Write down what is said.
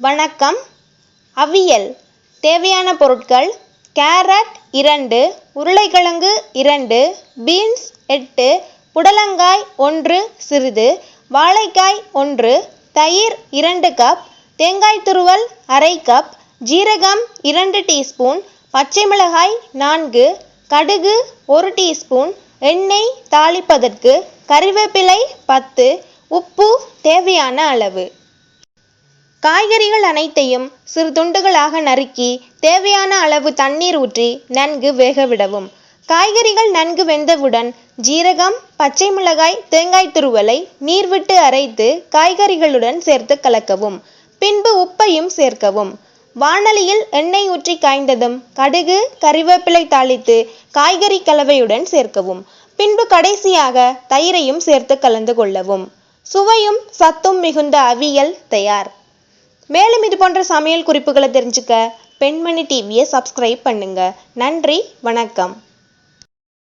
வணக்கம். அவியல். தேவையான பொருட்கள் கேரட் இரண்டு உருளைக்கிழங்கு இரண்டு பீன்ஸ் எட்டு புடலங்காய் ஒன்று சிறிது வாழைக்காய் ஒன்று தயிர் இரண்டு கப் தேங்காய் துருவல் அரை கப் ஜீரகம் இரண்டு டீஸ்பூன் பச்சை மிளகாய் நான்கு கடுகு ஒரு டீஸ்பூன் எண்ணெய் தாளிப்பதற்கு கறிவேப்பிலை பத்து உப்பு தேவையான அளவு. காய்கறிகள் அனைத்தையும் சிறு துண்டுகளாக நறுக்கி தேவையான அளவு தண்ணீர் ஊற்றி நன்கு வேகவிடவும் காய்கறிகள் நன்கு வெந்தவுடன் ஜீரகம் பச்சை மிளகாய் தேங்காய் துருவலை நீர் விட்டு அரைத்து காய்கறிகளுடன் சேர்த்து கலக்கவும். பின்பு உப்பையும் சேர்க்கவும். வாணலியில் எண்ணெய் ஊற்றி காய்ந்ததும் கடுகு கறிவேப்பிலை தாளித்து காய்கறி கலவையுடன் சேர்க்கவும். பின்பு கடைசியாக தயிரையும் சேர்த்து கலந்து கொள்ளவும். சுவையும் சத்தும் மிகுந்த அவியல் தயார். மேலும் இது போன்ற சமையல் குறிப்புகளை தெரிஞ்சுக்க பெண்மணி டிவியை சப்ஸ்கிரைப் பண்ணுங்க. நன்றி வணக்கம்.